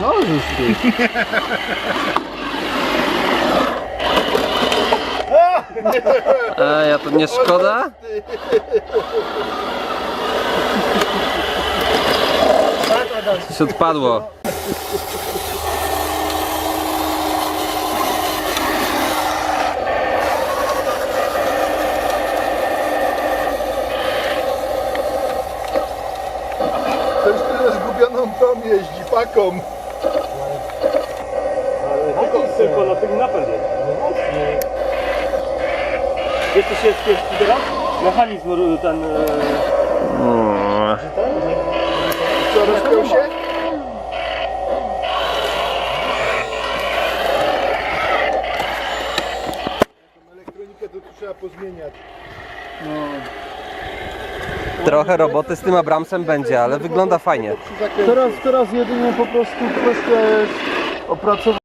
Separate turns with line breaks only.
No już ty.
A ja to nie szkoda? Coś odpadło.
To już tyle zgubioną prom jeździ, paką.
Tylko, na tym napęd jest. Wiesz co się jest teraz? Mechanizm ten... e,
Mm.
Co, rozpiął się? Elektronikę to tu trzeba pozmieniać.
Trochę roboty z tym Abramsem będzie, ale wygląda fajnie.
Teraz, teraz jedynie po prostu kwestia jest opracowania